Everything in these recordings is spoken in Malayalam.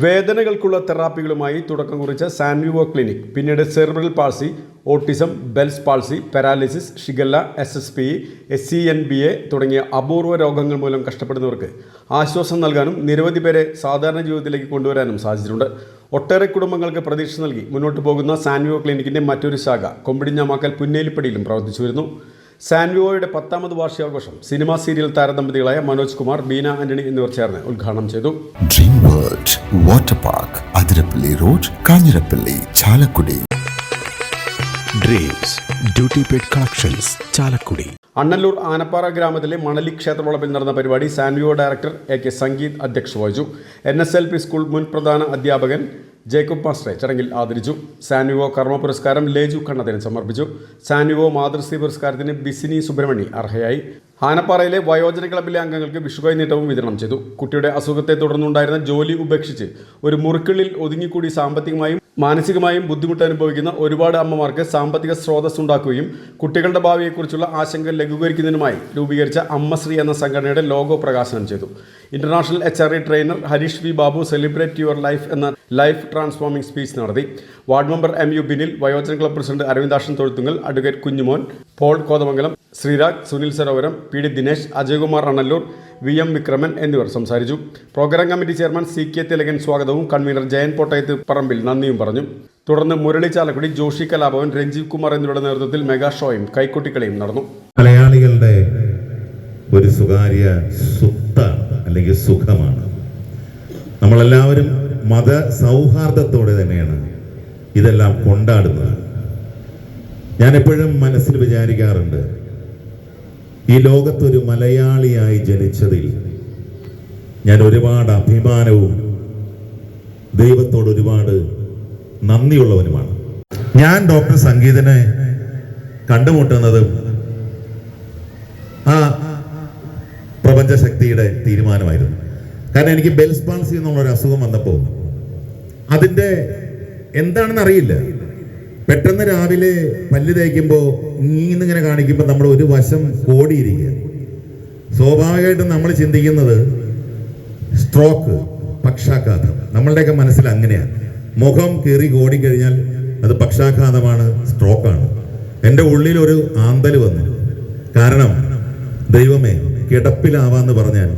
വേദനകൾക്കുള്ള തെറാപ്പികളുമായി തുടക്കം കുറിച്ച സാൻവിവോ ക്ലിനിക്. പിന്നീട് cerebral palsy autism Bell's palsy paralysis shigella S S P S C N B A തുടങ്ങിയ അപൂർവ രോഗങ്ങൾ മൂലം കഷ്ടപ്പെടുന്നവർക്ക് ആശ്വാസം നൽകാനും നിരവധി പേരെ സാധാരണ ജീവിതത്തിലേക്ക് കൊണ്ടുവരാനും സാധിച്ചിട്ടുണ്ട്. ഒട്ടേറെ കുടുംബങ്ങൾക്ക് പ്രതീക്ഷ നൽകി മുന്നോട്ട് പോകുന്ന സാൻവിവോ ക്ലിനിക്കിന്റെ മറ്റൊരു ശാഖ കൊമ്പിടിഞ്ഞാമാക്കൽ പുന്നേലിപ്പടിയിലും പ്രവർത്തിച്ചു വരുന്നു. സാൻവിവോയുടെ പത്താമത് വാർഷികാഘോഷം സിനിമാ സീരിയൽ താരദമ്പതികളായ മനോജ് കുമാർ ബീന ആന്റണി എന്നിവർ ചേർന്ന് ഉദ്ഘാടനം ചെയ്തു. Dream world water park Athirappilly road Kanjirappally Chalakudy. Dreams duty paid collections Chalakudy. Annallur Anappara ഗ്രാമത്തിലെ മണലി ക്ഷേത്രവളപ്പിൽ നടന്ന പരിപാടി Sanvivo director A K Sangeeth അധ്യക്ഷ വഹിച്ചു. N S L P school മുൻ പ്രധാന അധ്യാപകൻ ജേക്കബ് മാസ്റ്ററെ ചടങ്ങിൽ ആദരിച്ചു. സാനുവോ കർമ്മ പുരസ്കാരം ലേജു കണ്ണതിന് സമർപ്പിച്ചു. സാനുവോ മാതൃശ്രീ പുരസ്കാരത്തിന് ബിസിനി സുബ്രഹ്മണി അർഹയായി. ആനപ്പാറയിലെ വയോജന ക്ലബിലെ അംഗങ്ങൾക്ക് വിഷുകൈനീട്ടവും വിതരണം ചെയ്തു. കുട്ടിയുടെ അസുഖത്തെ തുടർന്നുണ്ടായിരുന്ന ജോലി ഉപേക്ഷിച്ച് ഒരു മുറിക്കുള്ളിൽ ഒതുങ്ങിക്കൂടി സാമ്പത്തികമായും മാനസികമായും ബുദ്ധിമുട്ട് അനുഭവിക്കുന്ന ഒരുപാട് അമ്മമാർക്ക് സാമ്പത്തിക സ്രോതസ് ഉണ്ടാക്കുകയും കുട്ടികളുടെ ഭാവിയെക്കുറിച്ചുള്ള ആശങ്ക ലഘൂകരിക്കുന്നതിനുമായി രൂപീകരിച്ച അമ്മശ്രീ എന്ന സംഘടനയുടെ ലോഗോ പ്രകാശനം ചെയ്തു. International H R E trainer Hareesh V Babu celebrate your life എന്ന ലൈഫ് ട്രാൻസ്ഫോമിംഗ് സ്പീച്ച് നടത്തി. Ward member M U Binil വയോജന club president Aravindakshan Thozhuthunkal advocate Kunjumon Paul Kothamangalam Sreerag Sunil Sarovaram P D Dinesh Ajayakumar Anallur V M Vikraman എന്നിവർ സംസാരിച്ചു. Programme committee chairman C K Thilakan സ്വാഗതവും കൺവീനർ ജയൻ പൊട്ടയത്ത് പറമ്പിൽ നന്ദിയും പറഞ്ഞു. തുടർന്ന് മുരളി ചാലക്കുടി ജോഷി കലാഭവൻ രഞ്ജീവ് കുമാർ എന്നിവരുടെ നേതൃത്വത്തിൽ മെഗാ ഷോയും കൈക്കുട്ടിക്കളിയും നടന്നു. മലയാളികളുടെ ഒരു സ്വകാര്യ സുത്ത അല്ലെങ്കിൽ സുഖമാണ്. നമ്മളെല്ലാവരും മത സൗഹാർദ്ദത്തോടെ തന്നെയാണ് ഇതെല്ലാം കൊണ്ടാടുന്നത്. ഞാൻ എപ്പോഴും മനസ്സിൽ വിചാരിക്കാറുണ്ട് ഈ ലോകത്തൊരു മലയാളിയായി ജനിച്ചതിൽ ഞാൻ ഒരുപാട് അഭിമാനവും ദൈവത്തോട് ഒരുപാട് നന്ദിയുള്ളവനുമാണ്. ഞാൻ ഡോക്ടർ സംഗീതനെ കണ്ടുമുട്ടുന്നത് ആ പ്രപഞ്ചശക്തിയുടെ തീരുമാനമായിരുന്നു. കാരണം എനിക്ക് ബെൽസ് പാൾസി എന്നുള്ളൊരു അസുഖം വന്നപ്പോൾ അതിന്റെ എന്താണെന്ന് അറിയില്ല പെട്ടെന്ന് രാവിലെ പല്ല് തേക്കുമ്പോൾ ഇങ്ങനെ കാണിക്കുമ്പോൾ നമ്മൾ ഒരു വശം ഓടിയിരിക്കുക. സ്വാഭാവികമായിട്ടും നമ്മൾ ചിന്തിക്കുന്നത് സ്ട്രോക്ക് പക്ഷാഘാതം. നമ്മളുടെയൊക്കെ മനസ്സിൽ അങ്ങനെയാണ് മുഖം കീറി ഓടിക്കഴിഞ്ഞാൽ അത് പക്ഷാഘാതമാണ് സ്ട്രോക്കാണ്. എന്റെ ഉള്ളിൽ ഒരു ആന്തൽ വന്നു. കാരണം ദൈവമേ കിടപ്പിലാവാന്ന് പറഞ്ഞാൽ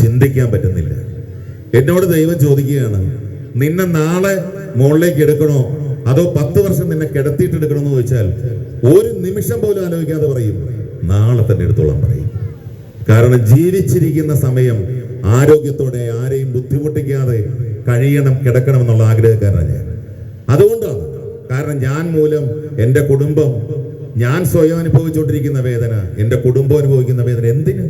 ചിന്തിക്കാൻ പറ്റുന്നില്ല. എന്നോട് ദൈവം ചോദിക്കുകയാണ് നിന്നെ നാളെ മുകളിലേക്ക് എടുക്കണോ? അതോ പത്ത് വർഷം നിന്നെ കിടത്തിയിട്ട് എടുക്കണമെന്ന് ചോദിച്ചാൽ ഒരു നിമിഷം പോലും ആലോചിക്കാതെ പറയും. നാളെ തന്നെ എടുത്തോളാൻ പറയും. കാരണം ജീവിച്ചിരിക്കുന്ന സമയം ആരോഗ്യത്തോടെ ആരെയും ബുദ്ധിമുട്ടിക്കാതെ കഴിയണം കിടക്കണം എന്നുള്ള ആഗ്രഹക്കാരനാണ് ഞാൻ. അതുകൊണ്ടാണ് കാരണം ഞാൻ മൂലം എന്റെ കുടുംബം ഞാൻ സ്വയം അനുഭവിച്ചുകൊണ്ടിരിക്കുന്ന വേദന എന്റെ കുടുംബം അനുഭവിക്കുന്ന വേദന എന്തിന്?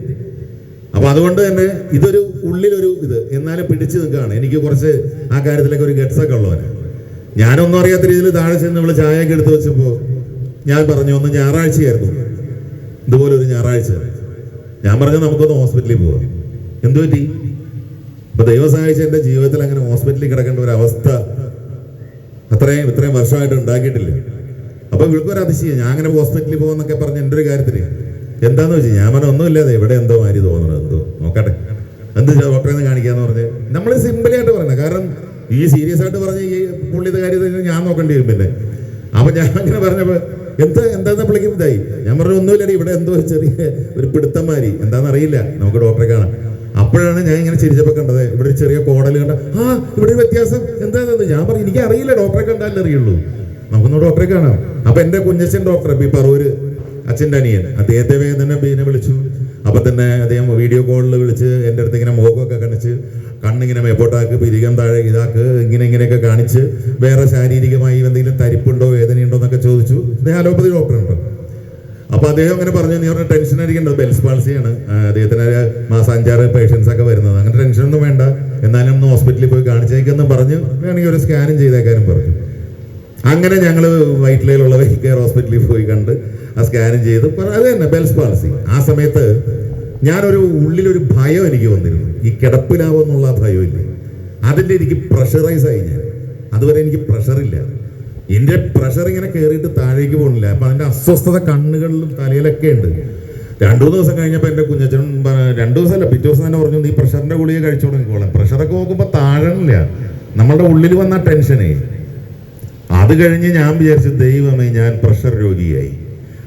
അപ്പൊ അതുകൊണ്ട് തന്നെ ഇതൊരു ഉള്ളിലൊരു ഇത്. എന്നാലും പിടിച്ചു നിൽക്കുകയാണ്. എനിക്ക് കുറച്ച് ആ കാര്യത്തിലൊക്കെ ഒരു ഗട്സൊക്കെ ഉള്ളവന്. ഞാനൊന്നും അറിയാത്ത രീതിയിൽ താഴെ ചെന്ന് നമ്മൾ ചായയൊക്കെ എടുത്ത് വെച്ചപ്പോൾ ഞാൻ പറഞ്ഞു ഒന്ന് ഞായറാഴ്ചയായിരുന്നു. ഇതുപോലെ ഒരു ഞായറാഴ്ച. ഞാൻ പറഞ്ഞു നമുക്കൊന്ന് ഹോസ്പിറ്റലിൽ പോവാം. എന്തു പറ്റി? അപ്പൊ ദൈവം സഹായിച്ച എന്റെ ജീവിതത്തിൽ അങ്ങനെ ഹോസ്പിറ്റലിൽ കിടക്കേണ്ട ഒരു അവസ്ഥ അത്രയും ഇത്രയും വർഷമായിട്ട് ഉണ്ടാക്കിയിട്ടില്ല. അപ്പൊ വിളിക്കൊരു അതിശയം. ഞാൻ അങ്ങനെ ഹോസ്പിറ്റലിൽ പോകുന്നൊക്കെ പറഞ്ഞ് എന്റെ ഒരു കാര്യത്തിന് എന്താന്ന് വെച്ചാൽ ഞാൻ പറഞ്ഞ ഒന്നുമില്ലാതെ ഇവിടെ എന്തോ മാതിരി തോന്നണം എന്തോ നോക്കട്ടെ. എന്ത് ഡോക്ടറെ കാണിക്കാന്ന് പറഞ്ഞ്. നമ്മൾ സിമ്പിളായിട്ട് പറയണം. കാരണം ഈ സീരിയസ് ആയിട്ട് പറഞ്ഞ ഈ പുള്ളിയുടെ കാര്യത്തിൽ ഞാൻ നോക്കേണ്ടി വരും പിന്നെ. അപ്പൊ ഞാൻ അങ്ങനെ പറഞ്ഞപ്പോ എന്ത് എന്താന്ന് പുള്ളിക്കും ഇതായി? ഞാൻ പറഞ്ഞ ഒന്നുമില്ലടി ഇവിടെ എന്തോ ചെറിയ ഒരു പിടുത്തമാരി. എന്താണെന്ന് അറിയില്ല നമുക്ക് ഡോക്ടറെ കാണാം. അപ്പോഴാണ് ഞാൻ ഇങ്ങനെ ചിരിച്ചപ്പോ കണ്ടത് ഇവിടെ ഒരു ചെറിയ കോടൽ കണ്ട ആ ഇവിടെ ഒരു വ്യത്യാസം. എന്താണെന്ന് ഞാൻ പറഞ്ഞു എനിക്ക് അറിയില്ല ഡോക്ടറെ കണ്ടാലേ അറിയുള്ളൂ. നമുക്കൊന്ന് ഡോക്ടറെ കാണാം. അപ്പൊ എന്റെ കുഞ്ഞച്ചൻ ഡോക്ടർ ഇപ്പൊ ഈ പറവൂര് അച്ഛന്റെ അനിയൻ അദ്ദേഹത്തെ വേദന പിന്നെ വിളിച്ചു. അപ്പൊ തന്നെ അദ്ദേഹം വീഡിയോ കോളിൽ വിളിച്ച് എന്റെ അടുത്ത് ഇങ്ങനെ മുഖമൊക്കെ കാണിച്ച് കണ്ണിങ്ങനെ മേപ്പോട്ടാക്ക് പിരികം താഴെ ഇതാക്ക് ഇങ്ങനെ ഇങ്ങനെയൊക്കെ കാണിച്ച് വേറെ ശാരീരികമായി എന്തെങ്കിലും തരിപ്പുണ്ടോ വേദനയുണ്ടോ എന്നൊക്കെ ചോദിച്ചു. അദ്ദേഹം അലോപ്പതി ഡോക്ടറുണ്ട് അപ്പൊ അദ്ദേഹം അങ്ങനെ പറഞ്ഞു നീ പറഞ്ഞ ടെൻഷൻ അടിക്കേണ്ടത് ബെൽസ് പാൾസിയാണ് അദ്ദേഹത്തിന് മാസം അഞ്ചാറ് പേഷ്യൻസ് ഒക്കെ വരുന്നത്. അങ്ങനെ ടെൻഷനൊന്നും വേണ്ട. എന്നാലും ഒന്ന് ഹോസ്പിറ്റലിൽ പോയി കാണിച്ചേക്കെന്ന് പറഞ്ഞ് വേണമെങ്കിൽ ഒരു സ്കാനും ചെയ്തേക്കാനും പറഞ്ഞു. അങ്ങനെ ഞങ്ങൾ വൈറ്റിലയിലുള്ള കെയർ ഹോസ്പിറ്റലിൽ പോയി കണ്ട് ആ സ്കാനും ചെയ്ത് അത് തന്നെ ബെൽസ് പാൾസി. ആ സമയത്ത് ഞാനൊരു ഉള്ളിലൊരു ഭയം എനിക്ക് വന്നിരുന്നു. ഈ കിടപ്പിലാവുമെന്നുള്ള ഭയമില്ലേ. അതിന്റെ എനിക്ക് പ്രഷറൈസ് ആയി ഞാൻ. അതുവരെ എനിക്ക് പ്രഷറില്ല എന്റെ പ്രഷർ ഇങ്ങനെ കയറിയിട്ട് താഴേക്ക് പോകുന്നില്ല. അപ്പം അതിന്റെ അസ്വസ്ഥത കണ്ണുകളിലും തലയിലൊക്കെ ഉണ്ട്. രണ്ടു ദിവസം കഴിഞ്ഞപ്പോൾ എന്റെ കുഞ്ഞച്ചൻ രണ്ടു ദിവസമല്ല പിറ്റേ ദിവസം തന്നെ പറഞ്ഞു നീ പ്രഷറിന്റെ ഗുളിക കഴിച്ചു തുടങ്ങിക്കോളാം പ്രഷറൊക്കെ നോക്കുമ്പോൾ താഴണില്ല. നമ്മളുടെ ഉള്ളിൽ വന്ന ടെൻഷനേ അത് കഴിഞ്ഞ് ഞാൻ വിചാരിച്ചു ദൈവമേ ഞാൻ പ്രഷർ രോഗിയായി.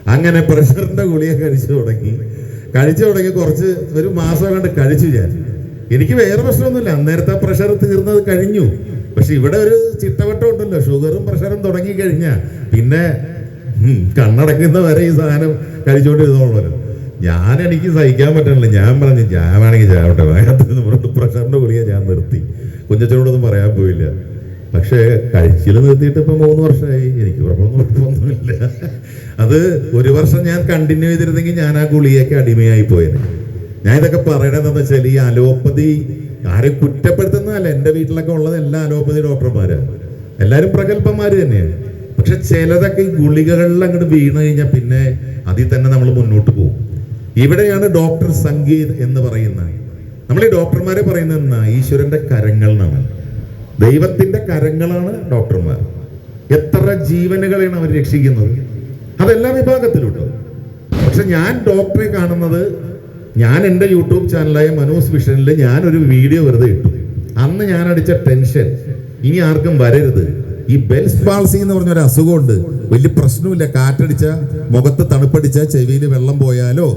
അങ്ങനെ പ്രഷറിന്റെ ഗുളിക കഴിച്ചു തുടങ്ങി. കഴിച്ചു തുടങ്ങി കുറച്ച് ഒരു മാസം കണ്ട് കഴിച്ചു ഞാൻ. എനിക്ക് വേറെ പ്രശ്നമൊന്നുമില്ല. അന്നേരത്തെ പ്രഷർ തീർന്നത് കഴിഞ്ഞു. പക്ഷെ ഇവിടെ ഒരു ചിട്ടവട്ടം ഉണ്ടല്ലോ. ഷുഗറും പ്രഷറും തുടങ്ങി കഴിഞ്ഞാൽ പിന്നെ കണ്ണടക്കുന്ന വരെ ഈ സാധനം കഴിച്ചുകൊണ്ടിരുന്നോളൂ ഞാൻ എനിക്ക് സഹിക്കാൻ പറ്റണില്ല. ഞാൻ പറഞ്ഞു ഞാൻ വേണമെങ്കിൽ ചാവട്ടെ. വേണ്ട പ്രഷറിന്റെ ഗുളിക ഞാൻ നിർത്തി. കുഞ്ഞച്ചനോടൊന്നും പറയാൻ പോയില്ല. പക്ഷേ കഴിച്ചിൽ നിർത്തിയിട്ട് ഇപ്പം മൂന്ന് വർഷമായി. എനിക്ക് കുഴപ്പമൊന്നും കുഴപ്പമൊന്നുമില്ല. അത് ഒരു വർഷം ഞാൻ കണ്ടിന്യൂ ചെയ്തിരുന്നെങ്കിൽ ഞാൻ ആ ഗുളിയൊക്കെ അടിമയായി പോയത് ഞാൻ ഇതൊക്കെ പറയണതെന്ന് വെച്ചാൽ ഈ അലോപ്പതി ആരെ കുറ്റപ്പെടുത്തുന്നതല്ല. എന്റെ വീട്ടിലൊക്കെ ഉള്ളത് എല്ലാ അലോപ്പതി ഡോക്ടർമാരാണ് എല്ലാവരും പ്രഗത്ഭന്മാർ തന്നെയാണ് പക്ഷെ ചിലതൊക്കെ ഈ ഗുളികകളിൽ അങ്ങോട്ട് വീണ് കഴിഞ്ഞാൽ പിന്നെ അതിൽ തന്നെ നമ്മൾ മുന്നോട്ട് പോകും. ഇവിടെയാണ് ഡോക്ടർ സംഗീത് എന്ന് പറയുന്ന നമ്മൾ ഈ ഡോക്ടർമാരെ പറയുന്നത് എന്നാ ഈശ്വരന്റെ കരങ്ങൾ എന്നാണ്. ദൈവത്തിന്റെ കരങ്ങളാണ് ഡോക്ടർമാർ. എത്ര ജീവനുകളെയാണ് അവർ രക്ഷിക്കുന്നത്? അതെല്ലാ വിഭാഗത്തിലുണ്ട്. പക്ഷെ ഞാൻ ഡോക്ടറെ കാണുന്നത് ഞാൻ എന്റെ യൂട്യൂബ് ചാനലായ മനോസ് വിഷനിൽ ഞാനൊരു വീഡിയോ വെറുതെ ഇട്ടു. അന്ന് ഞാൻ അടിച്ച ടെൻഷൻ ഇനി ആർക്കും വരരുത്. ഈ ബെൽസ് പാൾസി എന്ന് പറഞ്ഞ ഒരു അസുഖമുണ്ട്. വലിയ പ്രശ്നമില്ല കാറ്റടിച്ച മുഖത്ത് തണുപ്പടിച്ച ചെവിയിൽ വെള്ളം പോയാലോ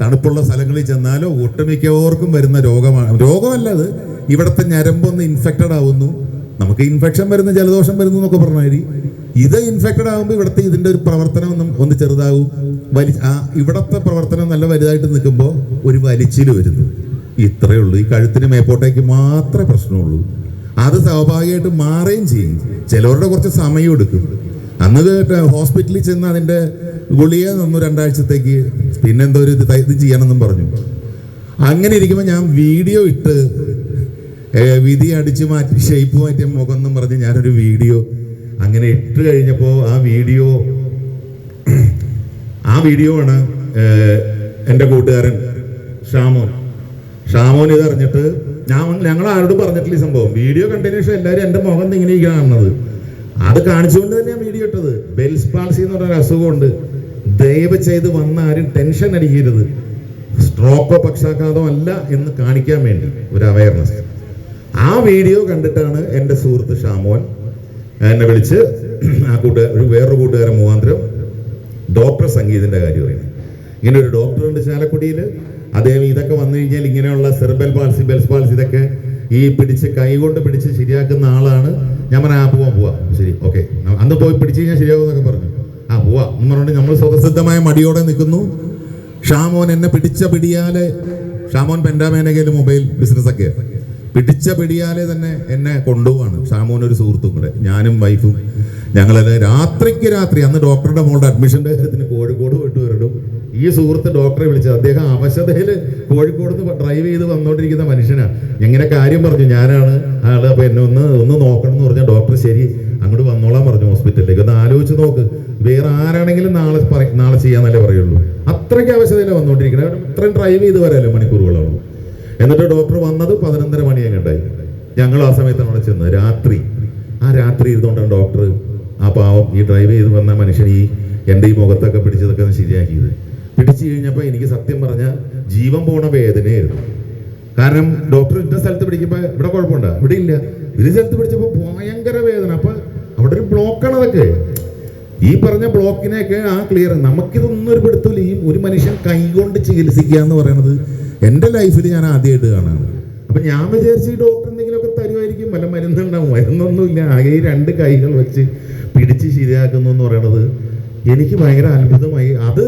തണുപ്പുള്ള സ്ഥലങ്ങളിൽ ചെന്നാലോ ഒട്ടുമിക്കവർക്കും വരുന്ന രോഗമാണ് രോഗമല്ല അത്. ഇവിടുത്തെ ഞരമ്പൊന്ന് ഇൻഫെക്റ്റഡ് ആവുന്നു. നമുക്ക് ഇൻഫെക്ഷൻ വരുന്ന ജലദോഷം വരുന്നു എന്നൊക്കെ പറഞ്ഞാൽ ഇത് ഇൻഫെക്റ്റഡ് ആകുമ്പോൾ ഇവിടുത്തെ ഇതിന്റെ ഒരു പ്രവർത്തനം ഒന്നും ചെറുതാകും വലി ആ ഇവിടുത്തെ പ്രവർത്തനം നല്ല വലുതായിട്ട് നിൽക്കുമ്പോൾ ഒരു വലിച്ചിൽ വരുന്നു. ഇത്രയേ ഉള്ളൂ. ഈ കഴുത്തിന് മേപ്പോട്ടേക്ക് മാത്രമേ പ്രശ്നമുള്ളൂ. അത് സ്വാഭാവികമായിട്ട് മാറുകയും ചെയ്യും. ചിലവരുടെ കുറച്ച് സമയം എടുക്കും. അന്ന് ഹോസ്പിറ്റലിൽ ചെന്ന് അതിന്റെ ഗുളിക തന്നു രണ്ടാഴ്ചത്തേക്ക്. പിന്നെന്തോ ഒരു ഇത് ചെയ്യണമെന്നും പറഞ്ഞു. അങ്ങനെ ഇരിക്കുമ്പോൾ ഞാൻ വീഡിയോ ഇട്ട് വിധി അടിച്ചു മാറ്റി ഷേപ്പ് മാറ്റിയ മുഖം എന്നും പറഞ്ഞ് ഞാനൊരു വീഡിയോ അങ്ങനെ ഇട്ട് കഴിഞ്ഞപ്പോൾ ആ വീഡിയോ ആ വീഡിയോ ആണ് എന്റെ കൂട്ടുകാരൻ ഷാമോൻ. ഷാമോൻ ഇത് അറിഞ്ഞിട്ട് ഞാൻ ഞങ്ങൾ ആരോടും പറഞ്ഞിട്ടില്ല ഈ സംഭവം. വീഡിയോ കണ്ടതിന് ശേഷം എല്ലാവരും എന്റെ മുഖം ഇങ്ങനെ കാണുന്നത്. അത് കാണിച്ചുകൊണ്ട് തന്നെയാണ് വീഡിയോ ഇട്ടത്. ബെൽസ് പാൾസി എന്ന് പറഞ്ഞൊരു അസുഖമുണ്ട്. ദയവ് ചെയ്ത് വന്ന ആരും ടെൻഷൻ അടിക്കരുത്. സ്ട്രോക്കോ പക്ഷാഘാതമോ അല്ല എന്ന് കാണിക്കാൻ വേണ്ടി ഒരു അവയർനെസ് ആ വീഡിയോ കണ്ടിട്ടാണ് എന്റെ സുഹൃത്ത് ഷാമോൻ എന്നെ വിളിച്ച് ആ കൂട്ടുകാർ ഒരു വേറൊരു കൂട്ടുകാരൻ മുഖാന്തരം ഡോക്ടർ സംഗീതിന്റെ കാര്യം പറയുന്നത് ഇങ്ങനെ ഒരു ഡോക്ടർ ഉണ്ട് ചാലക്കുടിയിൽ. അദ്ദേഹം ഇതൊക്കെ വന്നു കഴിഞ്ഞാൽ ഇങ്ങനെയുള്ള സെർബൽ പാൾസി ബെൽസ് പാൾസി ഇതൊക്കെ ഈ പിടിച്ച് കൈകൊണ്ട് പിടിച്ച് ശരിയാക്കുന്ന ആളാണ്. ഞാൻ പറഞ്ഞാൽ ആ പോവാം പോവാം. ശരി ഓക്കെ. അന്ന് പോയി പിടിച്ചു കഴിഞ്ഞാൽ ശരിയാവും എന്നൊക്കെ പറഞ്ഞു. ആ പോവാം. എന്ന് പറഞ്ഞിട്ട് നമ്മൾ സ്വതസിദ്ധമായ മടിയോടെ നിൽക്കുന്നു. ഷാമോൻ എന്നെ പിടിച്ച പിടിയാലെ ഷാമോൻ പെൻഡാമേനകയിൽ മൊബൈൽ ബിസിനസ് ഒക്കെ പിടിച്ച പിടിയാലെ തന്നെ എന്നെ കൊണ്ടുപോവാണ്. ഷാമോൻ ഒരു സുഹൃത്തും കൂടെ. ഞാനും വൈഫും. ഞങ്ങളെല്ലാം രാത്രിക്ക് രാത്രി അന്ന് ഡോക്ടറുടെ മോളുടെ അഡ്മിഷന്റെ കാര്യത്തിന് കോഴിക്കോട് പോയിട്ട് വരടും ഈ സുഹൃത്ത് ഡോക്ടറെ വിളിച്ചത്. അദ്ദേഹം അവശതയിൽ കോഴിക്കോട് നിന്ന് ഡ്രൈവ് ചെയ്ത് വന്നുകൊണ്ടിരിക്കുന്ന മനുഷ്യനാണ് എങ്ങനെ കാര്യം പറഞ്ഞു. ഞാനാണ് ആൾ അപ്പൊ എന്നെ ഒന്ന് ഒന്ന് നോക്കണം എന്ന് പറഞ്ഞാൽ ഡോക്ടർ ശരി അങ്ങോട്ട് വന്നോളാൻ പറഞ്ഞു ഹോസ്പിറ്റലിലേക്ക്. ഒന്ന് ആലോചിച്ച് നോക്ക്. വേറെ ആരാണെങ്കിലും നാളെ നാളെ ചെയ്യാന്നല്ലേ പറയുള്ളൂ. അത്രയ്ക്ക് അവശതയിലാണ് വന്നുകൊണ്ടിരിക്കുന്നത് ഇത്രയും ഡ്രൈവ് ചെയ്ത് വരാമല്ലോ മണിക്കൂറുകളാണ് എന്നിട്ട് ഡോക്ടർ വന്നത് പതിനൊന്നര മണി ഉണ്ടായി. ഞങ്ങൾ ആ സമയത്താണ് അവിടെ ചെന്നത്. രാത്രി. ആ രാത്രി ഇരുന്നുകൊണ്ടാണ് ഡോക്ടർ ആ പാവം ഈ ഡ്രൈവ് ചെയ്ത് വന്ന മനുഷ്യൻ ഈ എന്റെ ഈ മുഖത്തൊക്കെ പിടിച്ചതൊക്കെ ശരിയാക്കിയത്. പിടിച്ചു കഴിഞ്ഞപ്പോൾ എനിക്ക് സത്യം പറഞ്ഞാൽ ജീവൻ പോണ വേദനയായിരുന്നു. കാരണം ഡോക്ടർ ഇന്ന സ്ഥലത്ത് പിടിക്കുമ്പോൾ ഇവിടെ കുഴപ്പമുണ്ടോ? ഇവിടെ ഇല്ല. ഒരു സ്ഥലത്ത് പിടിച്ചപ്പോൾ ഭയങ്കര വേദന. അപ്പൊ അവിടെ ഒരു ബ്ലോക്കാണ് അതൊക്കെ. ഈ പറഞ്ഞ ബ്ലോക്കിനെയൊക്കെ ആ ക്ലിയർ നമുക്കിതൊന്നും ഒരു പിടുത്തില്ല ഈ ഒരു മനുഷ്യൻ കൈകൊണ്ട് ചികിത്സിക്കുക എന്ന് പറയുന്നത് എന്റെ ലൈഫിൽ ഞാൻ ആദ്യമായിട്ട് കാണാണ് അപ്പൊ ഞാൻ വിചാരിച്ച് ഈ ഡോക്ടർ എന്തെങ്കിലുമൊക്കെ തരുമായിരിക്കും. വല്ല മരുന്നുണ്ടാവും. മരുന്നൊന്നുമില്ല. ആകെ ഈ രണ്ട് കൈകൾ വെച്ച് പിടിച്ച് ശരിയാക്കുന്നു എന്ന് പറയണത് എനിക്ക് ഭയങ്കര അത്ഭുതമായി. അത്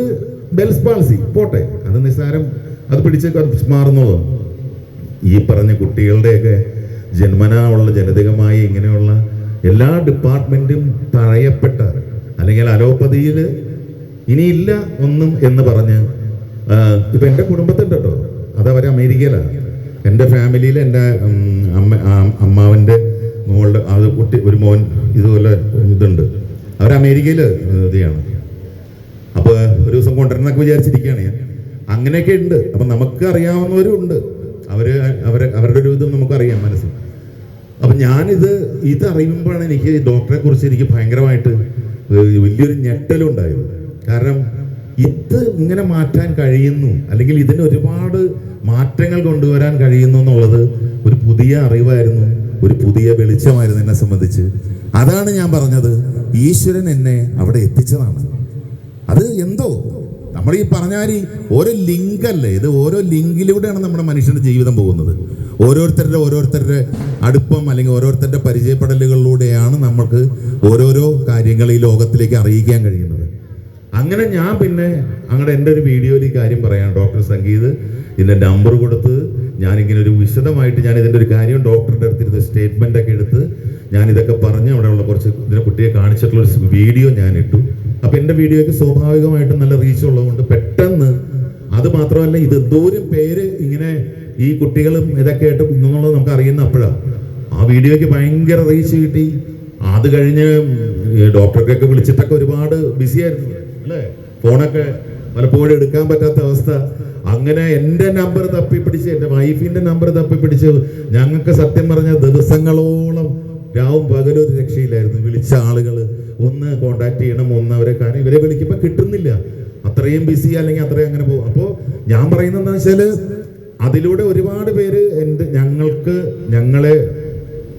ബെൽസ് പാൾസി പോട്ടെ. അത് നിസ്സാരം അത് പിടിച്ച് മാറുന്നതോ ഈ പറഞ്ഞ കുട്ടികളുടെയൊക്കെ ജന്മനാ ഉള്ള ജനിതകമായി ഇങ്ങനെയുള്ള എല്ലാ ഡിപ്പാർട്ട്മെന്റും തഴയപ്പെട്ട അല്ലെങ്കിൽ അലോപ്പതിയിൽ ഇനിയില്ല ഒന്നും എന്ന് പറഞ്ഞ് ഇപ്പൊ എന്റെ കുടുംബത്തിന്റെ കേട്ടോ അത് അവർ അമേരിക്കയിലാണ്. എന്റെ ഫാമിലിയിൽ എന്റെ അമ്മ അമ്മാവന്റെ മോളുടെ അത് കുട്ടി ഒരു മോൻ ഇതുപോലെ ഇതുണ്ട്. അവർ അമേരിക്കയിൽ ഇതാണ് അപ്പോൾ ഒരു ദിവസം കൊണ്ടുവരണമെന്നൊക്കെ വിചാരിച്ചിരിക്കുകയാണ് ഞാൻ. അങ്ങനെയൊക്കെ ഉണ്ട്. അപ്പം നമുക്ക് അറിയാവുന്നവരും ഉണ്ട്. അവർ അവരെ അവരുടെ ഒരു ഇതും നമുക്കറിയാം മനസ്സിൽ. അപ്പം ഞാനിത് ഇത് അറിയുമ്പോഴാണ് എനിക്ക് ഡോക്ടറെ കുറിച്ച് എനിക്ക് ഭയങ്കരമായിട്ട് വലിയൊരു ഞെട്ടലുണ്ടായത്. കാരണം ഇത് ഇങ്ങനെ മാറ്റാൻ കഴിയുന്നു അല്ലെങ്കിൽ ഇതിന് ഒരുപാട് മാറ്റങ്ങൾ കൊണ്ടുവരാൻ കഴിയുന്നു എന്നുള്ളത് ഒരു പുതിയ അറിവായിരുന്നു ഒരു പുതിയ വെളിച്ചമായിരുന്നു എന്നെ സംബന്ധിച്ച്. അതാണ് ഞാൻ പറഞ്ഞത് ഈശ്വരൻ എന്നെ അവിടെ എത്തിച്ചതാണ്. അത് എന്തോ നമ്മൾ ഈ പറഞ്ഞാൽ ഓരോ ലിങ്കല്ലേ ഇത് ഓരോ ലിങ്കിലൂടെയാണ് നമ്മുടെ മനുഷ്യന്റെ ജീവിതം പോകുന്നത്. ഓരോരുത്തരുടെ ഓരോരുത്തരുടെ അടുപ്പം അല്ലെങ്കിൽ ഓരോരുത്തരുടെ പരിചയപ്പെടലുകളിലൂടെയാണ് നമുക്ക് ഓരോരോ കാര്യങ്ങൾ ഈ ലോകത്തിലേക്ക് അറിയിക്കാൻ കഴിയുന്നത്. അങ്ങനെ ഞാൻ പിന്നെ അങ്ങനെ എന്റെ ഒരു വീഡിയോയിൽ ഈ കാര്യം പറയാം. ഡോക്ടർ സംഗീത് ഇതിന്റെ നമ്പർ കൊടുത്ത് ഞാനിങ്ങനെ ഒരു വിശദമായിട്ട് ഞാൻ ഇതിന്റെ ഒരു കാര്യം ഡോക്ടറുടെ അടുത്തിരുന്ന് സ്റ്റേറ്റ്മെന്റ് ഒക്കെ എടുത്ത് ഞാൻ ഇതൊക്കെ പറഞ്ഞ് അവിടെയുള്ള കുറച്ച് ഇതിനെ കുട്ടിയെ കാണിച്ചിട്ടുള്ള ഒരു വീഡിയോ ഞാൻ ഇട്ടു. അപ്പം എന്റെ വീഡിയോയ്ക്ക് സ്വാഭാവികമായിട്ടും നല്ല റീച്ച് ഉള്ളതുകൊണ്ട് പെട്ടെന്ന് അത് മാത്രമല്ല ഇത് എന്തോരം പേര് ഇങ്ങനെ ഈ കുട്ടികളും ഇതൊക്കെ ആയിട്ട് എന്നുള്ളത് നമുക്ക് അറിയുന്ന അപ്പോഴാണ് ആ വീഡിയോയ്ക്ക് ഭയങ്കര റീച്ച് കിട്ടി. അത് കഴിഞ്ഞ് ഡോക്ടർക്കൊക്കെ വിളിച്ചിട്ടൊക്കെ ഒരുപാട് ബിസി ആയിരുന്നു. അല്ലേ? ഫോണൊക്കെ പലപ്പോഴും എടുക്കാൻ പറ്റാത്ത അവസ്ഥ. അങ്ങനെ എന്റെ നമ്പർ തപ്പിപ്പിടിച്ച് എന്റെ വൈഫിന്റെ നമ്പർ തപ്പിപ്പിടിച്ച് ഞങ്ങൾക്ക് സത്യം പറഞ്ഞ ദിവസങ്ങളോളം രാവും പകലും ഒരു രക്ഷയില്ലായിരുന്നു. വിളിച്ച ആളുകൾ ഒന്ന് കോണ്ടാക്ട് ചെയ്യണം ഒന്ന് അവരെ കാരണം ഇവരെ വിളിക്കുമ്പോൾ കിട്ടുന്നില്ല. അത്രയും ബിസി അല്ലെങ്കിൽ അത്രയും അങ്ങനെ പോകും. അപ്പോൾ ഞാൻ പറയുന്നത് എന്താ വെച്ചാൽ അതിലൂടെ ഒരുപാട് പേര് എന്റെ ഞങ്ങൾക്ക് ഞങ്ങളെ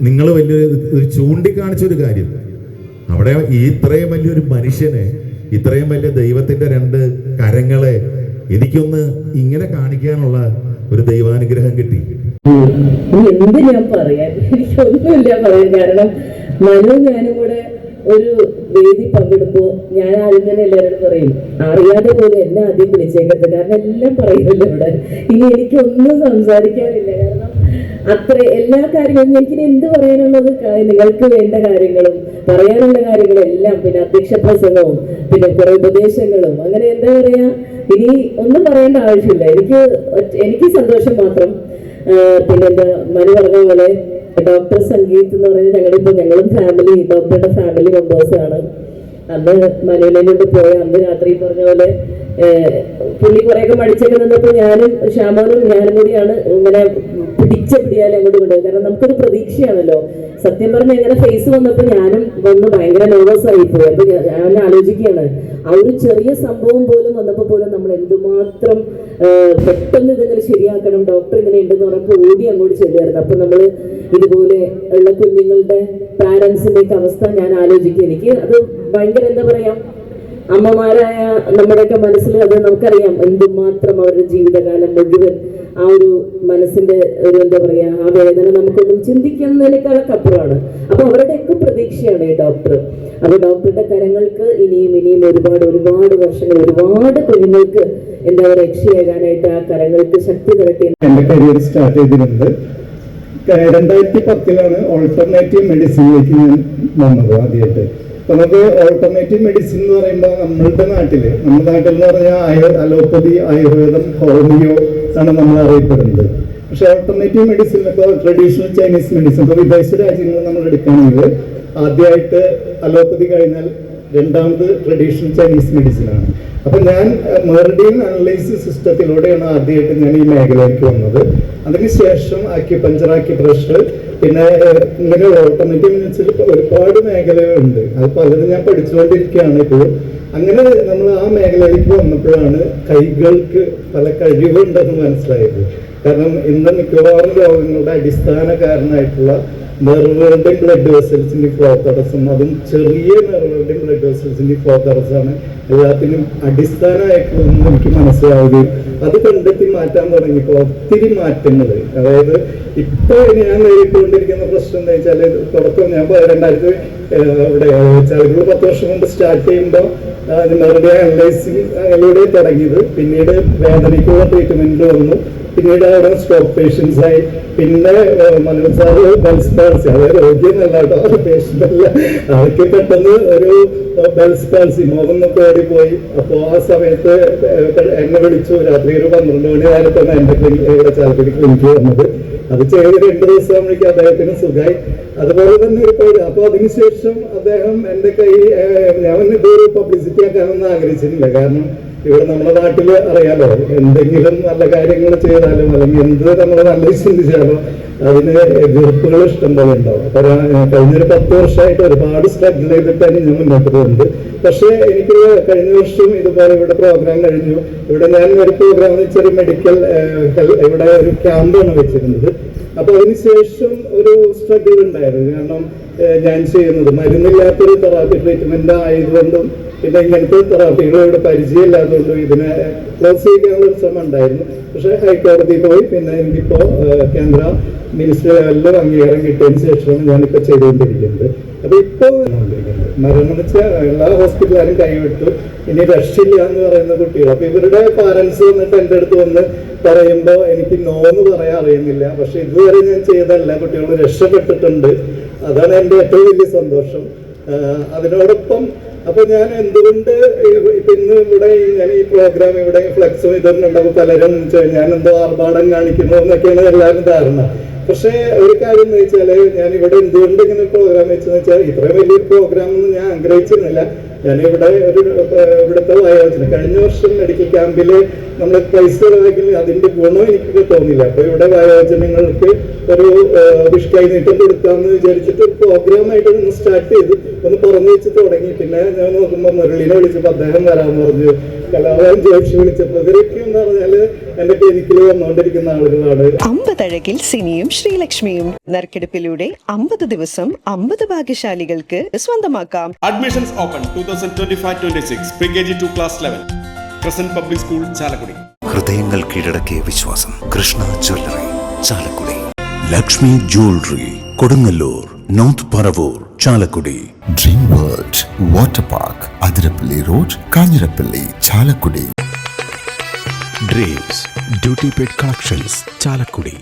നിങ്ങൾ വലിയൊരു ഒരു ചൂണ്ടിക്കാണിച്ച ഒരു കാര്യം. അവിടെ ഈ ഇത്രയും വലിയൊരു മനുഷ്യനെ ഇത്രയും വലിയ ദൈവത്തിന്റെ രണ്ട് കരങ്ങളെ എനിക്കൊന്ന് ഇങ്ങനെ കാണിക്കാനുള്ള ഒരു ദൈവാനുഗ്രഹം കിട്ടി. എന്ത് ഞാൻ പറയാൻ? എനിക്കൊന്നുമില്ല പറയാൻ കാരണം മനു ഞാനും കൂടെ ഒരു വേദി പങ്കെടുക്കുമ്പോൾ ഞാൻ ആദ്യം തന്നെ എല്ലാവരോടും പറയും അറിയാതെ പോലും എന്നെ ആദ്യം വിളിച്ചേക്കരുത്. കാരണം എല്ലാം പറയുമല്ലോ ഇവിടെ. ഇനി എനിക്കൊന്നും സംസാരിക്കാനില്ല. കാരണം അത്ര എല്ലാ കാര്യങ്ങളും എനിക്ക് എന്ത് പറയാനുള്ളത്? നിങ്ങൾക്ക് വേണ്ട കാര്യങ്ങളും പറയാനുള്ള കാര്യങ്ങളും എല്ലാം പിന്നെ അധ്യക്ഷ പ്രസംഗവും പിന്നെ കുറെ ഉപദേശങ്ങളും അങ്ങനെ എന്താ പറയാ? ഇനി ഒന്നും പറയേണ്ട ആവശ്യമില്ല. എനിക്ക് എനിക്ക് സന്തോഷം മാത്രം. പിന്നെ എന്താ മനു പറഞ്ഞ പോലെ ഡോക്ടർ സംഗീത് എന്ന് പറയുന്നത് ഞങ്ങളിപ്പോ ഞങ്ങളും ഫാമിലി ഡോക്ടറുടെ ഫാമിലി മെമ്പേഴ്സ് ആണ്. അന്ന് മനുവിനെ കൊണ്ട് പോയ അന്ന് രാത്രി പറഞ്ഞ പോലെ പുള്ളി കുറെയൊക്കെ മടിച്ചൊക്കെ നിന്നപ്പോ ഞാനും ശ്യാമോനും ഞാനും കൂടിയാണ് ഇങ്ങനെ പിടിച്ച പിടിയാലും അങ്ങോട്ട് കൊണ്ടുപോയത് കാരണം നമുക്കൊരു പ്രതീക്ഷയാണല്ലോ. സത്യം പറഞ്ഞ ഇങ്ങനെ ഫേസ് വന്നപ്പോ ഞാനും വന്ന് ഭയങ്കര നെർവസ് ആയിപ്പോയി അപ്പൊ ഞാൻ ആലോചിക്കുകയാണ്. ആ ഒരു ചെറിയ സംഭവം പോലും വന്നപ്പോ പോലും നമ്മൾ എന്തുമാത്രം പെട്ടെന്ന് ഇതിങ്ങനെ ശരിയാക്കണം ഡോക്ടർ ഇങ്ങനെ ഉണ്ടെന്ന് പറഞ്ഞപ്പോൾ ഓടി അങ്ങോട്ട് ചെല്ലുമായിരുന്നു അപ്പൊ നമ്മൾ ഇതുപോലെ ഉള്ള കുഞ്ഞുങ്ങളുടെ പാരൻസിന്റെ ഒക്കെ അവസ്ഥ ഞാൻ ആലോചിക്കും. എനിക്ക് അത് ഭയങ്കര എന്താ പറയാ അമ്മമാരായ നമ്മുടെയൊക്കെ മനസ്സിൽ അത് നമുക്കറിയാം. എന്തുമാത്രം അവരുടെ ജീവിതകാലം മുഴുവൻ ആ ഒരു മനസ്സിന്റെ ഒരു എന്താ പറയാ ആ വേദന നമുക്കൊന്നും ചിന്തിക്കുന്നതിനേക്കാളൊക്കെ അപ്പുറമാണ് അപ്പൊ അവരുടെയൊക്കെ പ്രതീക്ഷയാണ് ഈ ഡോക്ടർ. അപ്പൊ ഡോക്ടറുടെ കരങ്ങൾക്ക് ഇനിയും ഇനിയും ഒരുപാട് ഒരുപാട് വർഷങ്ങൾ ഒരുപാട് കുഞ്ഞുങ്ങൾക്ക് എന്താ പറയുക രക്ഷയേകാനായിട്ട് ആ കരങ്ങൾക്ക് ശക്തി നിരട്ടി എന്റെ കരിയർ സ്റ്റാർട്ട് ചെയ്തിരുന്നത് രണ്ടായിരത്തി പത്തിലാണ്. ഓൾട്ടർനേറ്റീവ് മെഡിസിനിലേക്ക് ഞാൻ വന്നത് ആദ്യമായിട്ട്. നമുക്ക് ഓൾട്ടർനേറ്റീവ് മെഡിസിൻ എന്ന് പറയുമ്പോൾ നമ്മളുടെ നാട്ടിൽ നമ്മുടെ നാട്ടിൽ എന്ന് പറഞ്ഞാൽ ആയു അലോപ്പതി ആയുർവേദം ഹോമിയോ ആണ് നമ്മൾ അറിയപ്പെടുന്നത്. പക്ഷേ ഓൾട്ടർനേറ്റീവ് മെഡിസിൻ ഇപ്പോൾ ട്രഡീഷണൽ ചൈനീസ് മെഡിസിൻ ഇപ്പോൾ വിദേശ രാജ്യങ്ങൾ നമ്മൾ എടുക്കുകയാണെങ്കിൽ ആദ്യമായിട്ട് അലോപ്പതി കഴിഞ്ഞാൽ രണ്ടാമത് ട്രഡീഷണൽ ചൈനീസ് മെഡിസിനാണ് അപ്പൊ ഞാൻ മെറിഡിയൻ അനലൈസ് സിസ്റ്റത്തിലൂടെയാണ് ആദ്യമായിട്ട് ഞാൻ ഈ മേഖലയിലേക്ക് വന്നത്. അതിനുശേഷം ആക്യുപഞ്ചർ ആക്യുപ്രഷർ പിന്നെ ഇങ്ങനെ ഓൾട്ടർനേറ്റീവ് മെഡിസിനിൽ ഒരുപാട് മേഖലകളുണ്ട്. അത് പലതും ഞാൻ പഠിച്ചുകൊണ്ടിരിക്കുകയാണ്. ഇപ്പോൾ അങ്ങനെ നമ്മൾ ആ മേഖലയിലേക്ക് വന്നപ്പോഴാണ് കൈകൾക്ക് പല കഴിവുണ്ടെന്ന് മനസ്സിലായത്. കാരണം ഇന്ന് മിക്കവാറും രോഗങ്ങളുടെ അടിസ്ഥാന കാരണമായിട്ടുള്ള നെർവുകളുടെ ബ്ലഡ് വെസൽസിന്റെ ഫ്ലോ തടസ്സം അതും ചെറിയ നെർവുകളുടെ ബ്ലഡ് വെസൽസിന്റെ ഫ്ലോ തടസ്സമാണ് എല്ലാത്തിനും അടിസ്ഥാനമായിട്ടുള്ളതെന്ന് എനിക്ക് മനസ്സിലാവുകയും അത് കണ്ടെത്തി മാറ്റാൻ തുടങ്ങിയപ്പോൾ ഒത്തിരി മാറ്റങ്ങൾ അതായത് ഇപ്പൊ ഞാൻ നേരിട്ടുകൊണ്ടിരിക്കുന്ന പ്രശ്നം എന്താ വെച്ചാൽ തുടക്കം ഞാൻ രണ്ടായിരത്തി ഇവിടെ ചളികൾ പത്ത് വർഷം കൊണ്ട് സ്റ്റാർട്ട് ചെയ്യുമ്പോൾ നെറുടെ അനലൈസിങ് അതിലൂടെ തുടങ്ങിയത്. പിന്നീട് വേദനയ്ക്കുള്ള ട്രീറ്റ്മെന്റ് വന്നു. പിന്നീട് അവിടെ സ്ട്രോക്ക് പേഷ്യൻസ് ആയി. പിന്നെ മനോജ് സാറ് ബെൽസ് പാൾസി അതായത് രോഗിയെന്നല്ല കേട്ടോ. പേഷ്യന്റ് അല്ല അവർക്ക് പെട്ടെന്ന് ഒരു ബെൽസ് പാൾസി മുഖം പേടി പോയി. അപ്പോൾ ആ സമയത്ത് എന്നെ വിളിച്ചു. രാത്രി ഒരു പന്ത്രണ്ട് മണി നേരത്താണ് എന്റെ ഇവിടെ ചാലക്കുടി ക്ലിനിക്ക് വന്നത്. അത് ചെയ്ത് രണ്ട് ദിവസം ആകുമ്പോഴേക്കും അദ്ദേഹത്തിന് സുഖമായി. അതുപോലെ തന്നെ ഒരു പേര് അപ്പോൾ അതിനുശേഷം അദ്ദേഹം എന്റെ കൈ ഞാൻ ഇതൊരു പബ്ലിസിറ്റി ആക്കാനൊന്നും ആഗ്രഹിച്ചിട്ടില്ല. കാരണം ഇവിടെ നമ്മുടെ നാട്ടിൽ അറിയാലോ എന്തെങ്കിലും നല്ല കാര്യങ്ങൾ ചെയ്താലും അല്ലെങ്കിൽ എന്ത് നമ്മൾ നല്ല ചിന്തിച്ചാലോ അതിന് എതിർപ്പുകൾ ഇഷ്ടം പോലെ ഉണ്ടാവും. കഴിഞ്ഞൊരു പത്ത് വർഷമായിട്ട് ഒരുപാട് സ്ട്രഗിൾ ചെയ്തിട്ടാണ് ഞാൻ മുന്നോട്ട് പോകുന്നത് പക്ഷേ എനിക്ക് കഴിഞ്ഞ വർഷം ഇതുപോലെ ഇവിടെ പ്രോഗ്രാം കഴിഞ്ഞു. ഇവിടെ ഞാൻ ഒരു പ്രോഗ്രാം വെച്ചൊരു മെഡിക്കൽ ഇവിടെ ഒരു ക്യാമ്പാണ് വെച്ചിരുന്നത്. അപ്പൊ അതിനുശേഷം ഒരു സ്ട്രഗിൾ ഉണ്ടായിരുന്നു. കാരണം ഞാൻ ചെയ്യുന്നത്. മരുന്നില്ലാത്തൊരു തെറാപ്പി ട്രീറ്റ്മെന്റ് ആയതുകൊണ്ടും പിന്നെ ഇങ്ങനത്തെ തെറാപ്പികളോട് പരിചയമില്ലാത്തതുകൊണ്ടും ഇതിനെ ക്ലോസ് ചെയ്യാനുള്ള ശ്രമം ഉണ്ടായിരുന്നു. പക്ഷെ ഹൈക്കോടതി പോയി പിന്നെ എനിക്കിപ്പോ ഏഹ്, കേന്ദ്ര മിനിസ്റ്റർ ലെവലിൽ അംഗീകാരം കിട്ടിയതിന് ശേഷമാണ് ഞാനിപ്പോ ചെയ്തുകൊണ്ടിരിക്കുന്നത്. അപ്പൊ ഇപ്പോ മരണം വെച്ചാൽ എല്ലാ ഹോസ്പിറ്റലുകാരും കൈവിട്ടു. ഇനി രക്ഷയില്ല എന്ന് പറയുന്ന കുട്ടികൾ. അപ്പൊ ഇവരുടെ പാരൻസ് വന്നിട്ട് എന്റെ അടുത്ത് വന്ന് പറയുമ്പോൾ എനിക്ക് നോന്ന് പറയാൻ അറിയുന്നില്ല. പക്ഷെ ഇതുവരെ ഞാൻ ചെയ്ത എല്ലാ കുട്ടികളും രക്ഷപ്പെട്ടിട്ടുണ്ട്. അതാണ് എന്റെ ഏറ്റവും വലിയ സന്തോഷം. അതിനോടൊപ്പം അപ്പൊ ഞാൻ എന്തുകൊണ്ട് ഇന്ന് ഇവിടെ ഞാൻ ഈ പ്രോഗ്രാം ഇവിടെ ഫ്ലെക്സും ഉണ്ടാവും പലരും ഞാൻ എന്തോ ആർഭാടം കാണിക്കുന്നു എന്നൊക്കെയാണ് എല്ലാവരും ധാരണ. പക്ഷേ ഒരു കാര്യം എന്ന് വെച്ചാൽ ഞാൻ ഇവിടെ എന്തുകൊണ്ട് ഇങ്ങനെ പ്രോഗ്രാം വെച്ചെന്ന് വെച്ചാൽ ഇത്രയും വലിയ പ്രോഗ്രാം ഒന്നും ഞാൻ ആഗ്രഹിച്ചിരുന്നില്ല. ഞാൻ ഇവിടെ ഒരു ഇവിടുത്തെ വയോജന. കഴിഞ്ഞ വർഷം മെഡിക്കൽ ക്യാമ്പിൽ നമ്മൾ പൈസ ചെയ്തതെങ്കിൽ അതിന്റെ ഗുണം എനിക്ക് തോന്നില്ല അപ്പൊ ഇവിടെ വയോജനങ്ങൾക്ക് ഒരു വിഷ് കൈനീട്ടം കൊടുക്കാമെന്ന് വിചാരിച്ചിട്ട് ഒരു പ്രോഗ്രാം ആയിട്ട് ഒന്ന് സ്റ്റാർട്ട് ചെയ്ത്. ഒന്ന് പറഞ്ഞു വെച്ച് തുടങ്ങി. പിന്നെ ഞാൻ നോക്കുമ്പോൾ മുരളീനെ വിളിച്ചപ്പോൾ അദ്ദേഹം വരാമെന്ന് പറഞ്ഞു. അമ്പതഴകിൽ സിനിയും ശ്രീലക്ഷ്മിയും. നറുക്കെടുപ്പിലൂടെ അമ്പത് ദിവസം അമ്പത് ഭാഗ്യശാലികൾക്ക് സ്വന്തമാക്കാം. Admissions open 2025-26 pre-KG to class 11. Crescent Public School, Chalakudi. ഹൃദയങ്ങൾ കീഴടക്കിയ വിശ്വാസം. Krishna jewellery Chalakudy. Lakshmi jewellery Kodungallur. North Paravur Chalakudy. Dream world water park Athirappilly road Kanjirappally Chalakudy. Dreams duty paid collections Chalakudy.